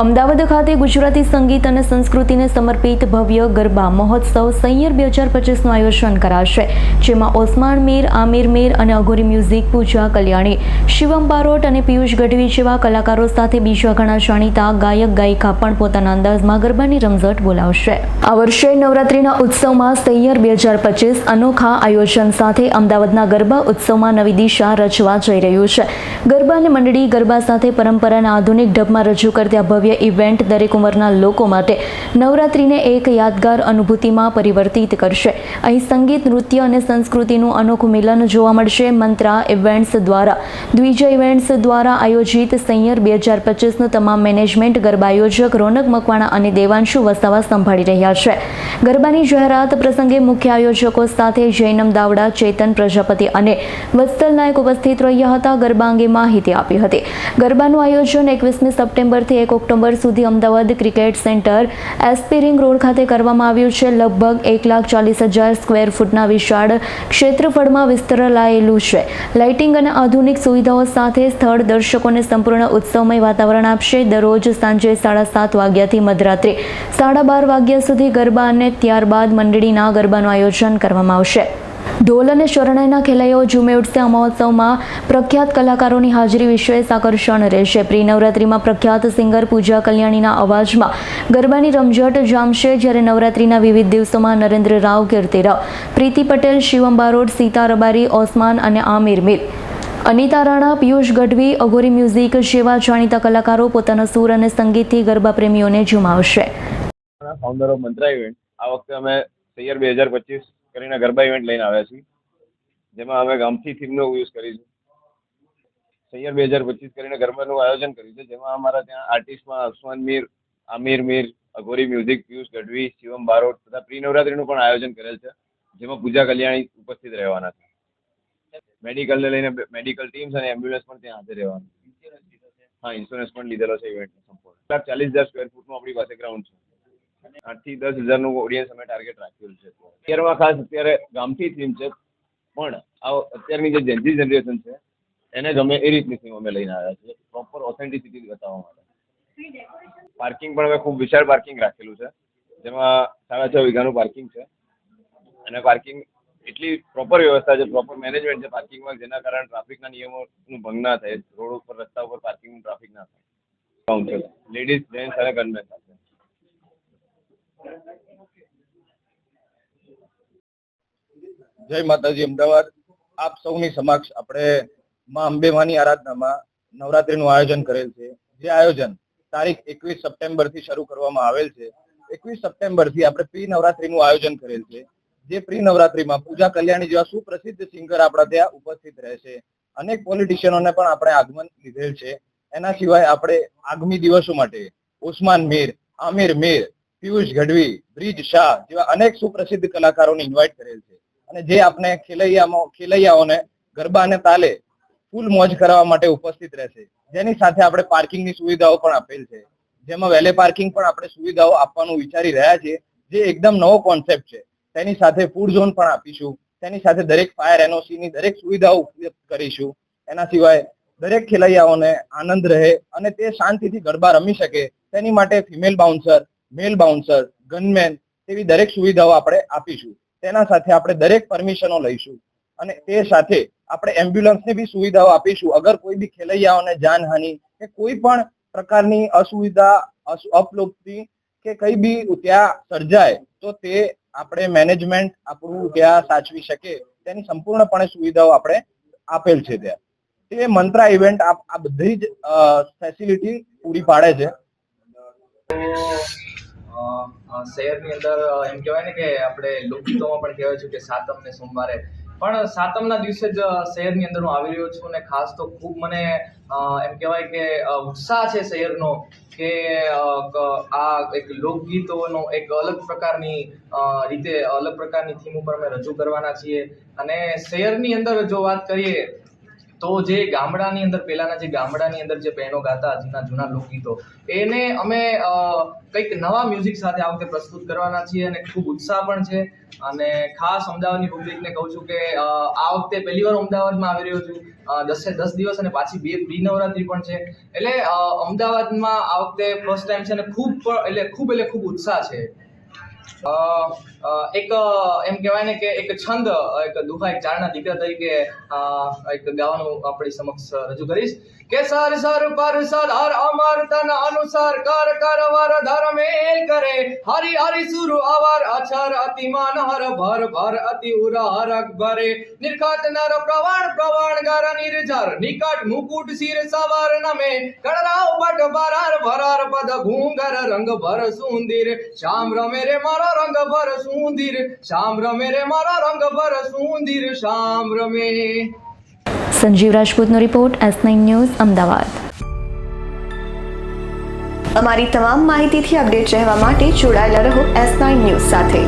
અમદાવાદ ખાતે ગુજરાતી સંગીત અને સંસ્કૃતિને સમર્પિત ભવ્ય ગરબા મહોત્સવ સૈયર બે હજાર પચીસનું આયોજન કરાશે, જેમાં ઓસમાણ મીર, આમિર મીર અને અઘોરી મ્યુઝિક, પૂજા, કલ્યાણી, શિવમ બારોટ અને પિયુષ ગઢવી જેવા કલાકારો સાથે બીજા ઘણા જાણીતા ગાયક, ગાયિકા પણ પોતાના અંદાજમાં ગરબાની રમઝટ બોલાવશે. આ વર્ષે નવરાત્રિના ઉત્સવમાં સૈયર બે હજાર પચીસ અનોખા આયોજન સાથે અમદાવાદના ગરબા ઉત્સવમાં નવી દિશા રચવા જઈ રહ્યું છે. ગરબા અને મંડળી ગરબા સાથે પરંપરાના આધુનિક ઢબમાં રજૂ કરતા આ ભવ્ય ઇવેન્ટ દરેક ઉંમરના લોકો માટે નવરાત્રિને એક યાદગાર અનુભૂતિમાં પરિવર્તિત કરશે. અહીં સંગીત, નૃત્ય અને સંસ્કૃતિનું અનોખું મિલન જોવા મળશે. મંત્રા ઇવેન્ટ્સ દ્વારા દ્વિજય ઇવેન્ટ્સ દ્વારા આયોજિત સંયર બે હજાર પચીસનું તમામ મેનેજમેન્ટ ગરબા રોનક મકવાણા અને દેવાંશુ વસાવા સંભાળી રહ્યા છે. ગરબાની જાહેરાત પ્રસંગે મુખ્ય આયોજકો સાથે જૈનમ દાવડા, ચેતન પ્રજાપતિ અને વત્સલ નાયક ઉપસ્થિત રહ્યા હતા. ગરબા અંગે માહિતી આપી હતી. ગરબાનું આયોજન એકવીસમી સપ્ટેમ્બરથી એક ઓક્ટોબર સુધી Ahmedabad cricket centre SP ring road ખાતે કરવામાં આવ્યું છે. લગભગ એક લાખ ચાલીસ હજાર સ્ક્વેર ફૂટના વિશાળ ક્ષેત્રફળમાં વિસ્તરાયેલું છે. લાઇટિંગ અને આધુનિક સુવિધાઓ સાથે સ્થળ દર્શકોને સંપૂર્ણ ઉત્સવમય વાતાવરણ આપશે. દરરોજ સાંજે સાડા સાત વાગ્યાથી મધરાત્રે સાડા બાર વાગ્યા સુધી ગરબા અને ત્યારબાદ મંડળીના ગરબાનું આયોજન કરવામાં આવશે. ઢોલ અને શરણાઈના ખેલૈયાઓ ઝૂમે ઉઠશે મહોત્સવમાં પ્રખ્યાત કલાકારોની હાજરી વિશેષ આકર્ષણ રહેશે. પ્રી નવરાત્રિમાં પ્રખ્યાત સિંગર પૂજા કલ્યાણીના અવાજમાં ગરબાની રમઝટ જામશે જ્યારે નવરાત્રિના વિવિધ દિવસોમાં નરેન્દ્ર રાવ કીર્તિરાવ પ્રીતિ પટેલ શિવમ બારોટ સીતા રબારી, ઓસમાન અને આમિર મીર અનિતા રાણા, પિયુષ ગઢવી, અઘોરી મ્યુઝિક જેવા જાણીતા કલાકારો પોતાના સૂર અને સંગીતથી ગરબા પ્રેમીઓને ઝુમાવશે આ વખતે અમે સૈયર બે હજાર પચીસ કરીને ગરબા ઇવેન્ટ લઈને આવ્યા છીએ. જેમાં અમે ગામથી થીમનો યુઝ કરીશું. સૈયર બે હજાર પચીસ કરીને ગરબાનું આયોજન કર્યું છે. જેમાં અમારા ત્યાં આર્ટિસ્ટમાં અસમાન મીર, આમિર મીર, અઘોરી મ્યુઝિક પિયુષ ગઢવી, શિવમ બારોટ તથા પ્રી નવરાત્રીનું પણ આયોજન કરેલ છે. જેમાં પૂજા કલ્યાણી ઉપસ્થિત રહેવાના છે. મેડિકલને લઈને મેડિકલ ટીમ્સ અને એમ્બ્યુલન્સ પણ ત્યાં હાજર રહેવાનું હા ઇન્સ્યોરન્સ પણ લીધેલો છે ઇવેન્ટ સંપૂર્ણ. ચાલીસ હજાર સ્ક્વેર ફૂટનું આપણી પાસે ગ્રાઉન્ડ છે. આઠથી દસ હજારનું ઓડિયન્સ અમે ટાર્ગેટ રાખેલું છે. અત્યારમાં ખાસ અત્યારે ગામથી થીમ છે પણ આ અત્યારની જે જેન્જી જનરેશન છે એને ગમે એ રીતની થીમ અમે લઈને આવ્યા છીએ. પ્રોપર ઓથેન્ટિસિટી બતાવવા માટે. પાર્કિંગ પણ અમે ખૂબ વિશાળ પાર્કિંગ રાખેલું છે. જેમાં સાડા છ વીઘાનું પાર્કિંગ છે. અને પાર્કિંગ એટલી પ્રોપર વ્યવસ્થા છે પ્રોપર મેનેજમેન્ટ છે પાર્કિંગમાં જેના કારણે ટ્રાફિકના નિયમોનું ભંગ ના થાય. રોડ ઉપર રસ્તા ઉપર પાર્કિંગનું ટ્રાફિક ના થાય. કાઉન્ટર લેડીઝ જેન્ટ્સ અને ગનમેન જય માતાજી, અમદાવાદ. આપ સૌની સમક્ષ આપણે માં અંબેમાની આરાધનામાં નવરાત્રીનું આયોજન કરેલ છે. જે આયોજન તારીખ એકવીસ સપ્ટેમ્બરથી શરૂ કરવામાં આવેલ છે. એકવીસ સપ્ટેમ્બરથી આપણે પ્રી નવરાત્રીનું આયોજન કરેલ છે. જે પ્રી નવરાત્રીમાં પૂજા કલ્યાણી જેવા સુપ્રસિદ્ધ સિંગર આપણા ત્યાં ઉપસ્થિત રહેશે અનેક પોલિટિશિયનોને પણ આપણે આગમન લીધેલ છે. એના સિવાય આપણે આગામી દિવસો માટે ઉસ્માન મીર, આમિર મીર પિયુષ ગઢવી, બ્રિજ શાહ જેવા અનેક સુપ્રસિદ્ધ કલાકારોને ઇન્વાઇટ કરેલ છે. અને જે આપણે ખેલૈયામાં, ખેલૈયાઓને ગરબા અને તાલે ફૂલ મોજ કરાવવા માટે ઉપસ્થિત રહેશે. જેની સાથે આપણે પાર્કિંગની સુવિધાઓ પણ આપેલ છે. જેમાં વેલે પાર્કિંગ પણ આપણે સુવિધાઓ આપવાનું વિચારી રહ્યા છીએ. જે એકદમ નવો કોન્સેપ્ટ છે. તેની સાથે ફૂડ ઝોન પણ આપીશું. તેની સાથે દરેક ફાયર એનઓસી ની દરેક સુવિધાઓ ઉપલબ્ધ કરીશું. એના સિવાય દરેક ખેલૈયાઓને આનંદ રહે અને તે શાંતિથી ગરબા રમી શકે. તેની માટે female bouncer male bouncer gunman એવી દરેક સુવિધાઓ આપણે આપીશું. તેના સાથે આપણે દરેક પરમિશનો લઈશું. અને તે સાથે આપણે એમ્બ્યુલન્સની બી સુવિધાઓ આપીશું. અગર કોઈ બી ખેલૈયાઓને જાનહાનિ કે કોઈ પણ પ્રકારની અસુવિધા અપલુપ્તિ કે કઈ બી ત્યાં સર્જાય, તો તે આપણે મેનેજમેન્ટ આપણું ત્યાં સાચવી શકે. તેની સંપૂર્ણપણે સુવિધાઓ આપણે આપેલ છે ત્યાં. તે મંત્રા ઇવેન્ટ આ બધી જ ફેસિલિટી પૂરી પાડે છે. શહેરની અંદર એમ કહેવાય ને કે આપણે લોકગીતોમાં પણ કહેવાય છે કે સાતમ ને સોમવારે. પણ સાતમના દિવસે જ શહેરની અંદર હું આવી રહ્યો છું અને ખાસ તો ખૂબ મને એમ કહેવાય કે ઉત્સાહ છે શહેરનો કે આ એક લોકગીતોનો એક અલગ પ્રકારની રીતે અલગ પ્રકારની થીમ ઉપર અમે રજૂ કરવાના છીએ. અને શહેરની અંદર જો વાત કરીએ તો જે ગામડાની અંદર, પહેલાના જે ગામડાની અંદર જે બહેનો ગાતા જૂના જૂના લોકગીતો, એને અમે કંઈક નવા મ્યુઝિક સાથે આ વખતે પ્રસ્તુત કરવાના છીએ અને ખૂબ ઉત્સાહ પણ છે. અને ખાસ અમદાવાદની પબ્લિકને કહું છું કે આ વખતે પહેલી વાર અમદાવાદમાં આવી રહ્યો છું. દસે, દસ દિવસ અને પાછી બે બી નવરાત્રી પણ છે. એટલે અમદાવાદમાં આ વખતે ફર્સ્ટ ટાઈમ છે અને ખૂબ પણ- એટલે ખૂબ એટલે ખૂબ ઉત્સાહ છે. એક, એમ કહેવાય ને કે એક છંદ, એક દુહા, એક ચારણા દીકરા તરીકે એક ગાવાનું આપણી સમક્ષ રજૂ કરીશ. કે સર સર પર સદાર અમર તન અનુસાર કર કર, વર ધર્મેલ કરે. હરિ હરિ, સુર, અવર, અછર, અતિ માન હર ભર ભર, અતિ ઉર હર અકબરે. નિર્ખાત નર, પ્રવાણ પ્રવાણ ગર નિર્જર. નિકટ, મુકુટ, શિર, સવાર, નમે. કળરાવ બટ બરાર, ભરાર, પદ, ઘૂંગર, રંગ, ભર, સુંદિર. શ્યામ, રમે રે મારા રંગ ભર સુંદીર. રમે રે મારા રંગ ભર સુંદીર રમે. Sanjeev રાજપૂતનો report S nine news Ahmedabad. અમારી તમામ માહિતીથી અપડેટ રહેવા માટે જોડાયેલા રહો એસ નાઇન ન્યૂઝ સાથે.